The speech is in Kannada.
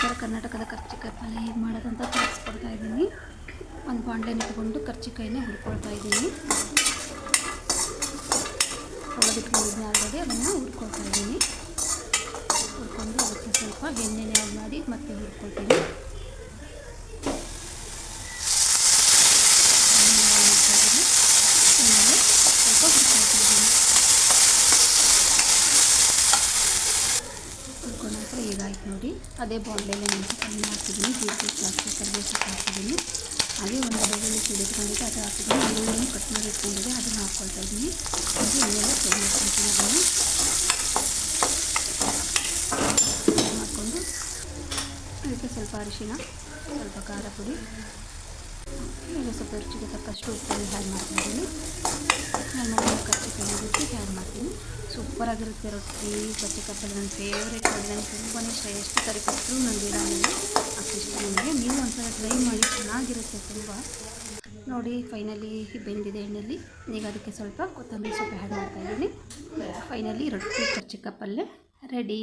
ಉತ್ತರ ಕರ್ನಾಟಕದ ಕರ್ಚಿಕಾಯಿ ಪಲ್ಯ ಹೇಗೆ ಮಾಡೋದಂತ ತೋರಿಸ್ಕೊಡ್ತಾ ಇದ್ದೀನಿ. ಒಂದು ಬಾಣಲೆನ ಇಟ್ಕೊಂಡು ಕರ್ಚಿಕಾಯಿನ ಹುರ್ಕೊಳ್ತಾ ಇದ್ದೀನಿ. ತೊಳೆದಿಟ್ಕೊಂಡಿದ್ದೀನಿ ಆಲ್ರೆಡಿ ಅದನ್ನು ಹುರ್ಕೊಳ್ತಾ ಇದ್ದೀನಿ. ಹುರ್ಕೊಂಡು ಅದಕ್ಕೆ ಸ್ವಲ್ಪ ಎಣ್ಣೆನೇ ಆ್ಯಡ್ ಮಾಡಿ ಮತ್ತೆ ಹುರ್ಕೊಳ್ತೀನಿ ಎಣ್ಣೆ add ಮಾಡ್ತಾ ಇದ್ದೀನಿ. ಆಮೇಲೆ ಸ್ವಲ್ಪ ಹುರ್ಕೊಳ್ತಾ ಇದ್ದೀನಿ ಹುರ್ಕೊಂಡ ಆಯ್ತು ನೋಡಿ. ಅದೇ ಬಾಂಡ್ಲೆಲ್ಲ ಮೆಣಸಿನಕಾಯಿ ಹಾಕಿದ್ದೀನಿ ಜೀರಿಗೆ ಜಾಸ್ತಿ ಕರಿಬೇವು ಸೊಪ್ಪು ಹಾಕಿದ್ದೀನಿ ಹಾಗೆ ಒಂದು ಬೆಳ್ಳುಳ್ಳಿ ಸಿಡಿಟ್ಕೊಂಡಿದ್ದೆ ಅದು ಹಾಕಿದ್ದೀನಿ ಕಟ್ ಮಾಡಿ ಇಟ್ಕೊಂಡಿದ್ದೆ. ಅದನ್ನು ಹಾಕ್ಕೊಳ್ತಾ ಇದ್ದೀನಿ. ಅದು ಫ್ರೈ ಮಾಡ್ಕೊಳ್ತೀನಿ ಅದನ್ನು ಮಾಡಿಕೊಂಡು ಅದಕ್ಕೆ ಸ್ವಲ್ಪ ಅರಿಶಿನ, ಸ್ವಲ್ಪ ಖಾರ ಪುಡಿ ಈಗ ಸ್ವಲ್ಪ ರುಚಿಗೆ ತಕ್ಕಷ್ಟು ಉಪ್ಪನ್ನು ಆ್ಯಡ್ ಮಾಡ್ತಾಯಿದ್ದೀನಿ ಆಮೇಲೆ ಸೂಪರಾಗಿರುತ್ತೆ ರೊಟ್ಟಿ ಕಚ್ಚಿಕಾಯಿ ನನ್ನ ಫೇವ್ರೇಟ್ ನೋಡಿ ನನಗೆ ತುಂಬಾ ಇಷ್ಟ. ಎಷ್ಟು ಸರಿ ಕೊಟ್ಟರು ನನಗೆ ಇರೋಂಗಿಲ್ಲ ಅಷ್ಟು ಇಷ್ಟ ನನಗೆ ನೀವು ಒಂದ್ಸಲ ಟ್ರೈ ಮಾಡಿ, ಚೆನ್ನಾಗಿರುತ್ತೆ ತುಂಬ. ನೋಡಿ ಫೈನಲಿ ಬೆಂದಿದೆ ಎಣ್ಣೆಯಲ್ಲಿ ಈಗ ಅದಕ್ಕೆ ಸ್ವಲ್ಪ ಕೊತ್ತಂಬರಿ ಸೊಪ್ಪು ಆ್ಯಡ್ ಮಾಡ್ತಾಯಿದ್ದೀನಿ ಫೈನಲಿ ರೊಟ್ಟಿ ಕರ್ಚಿಕಾಯಿ ಪಲ್ಯ ರೆಡಿ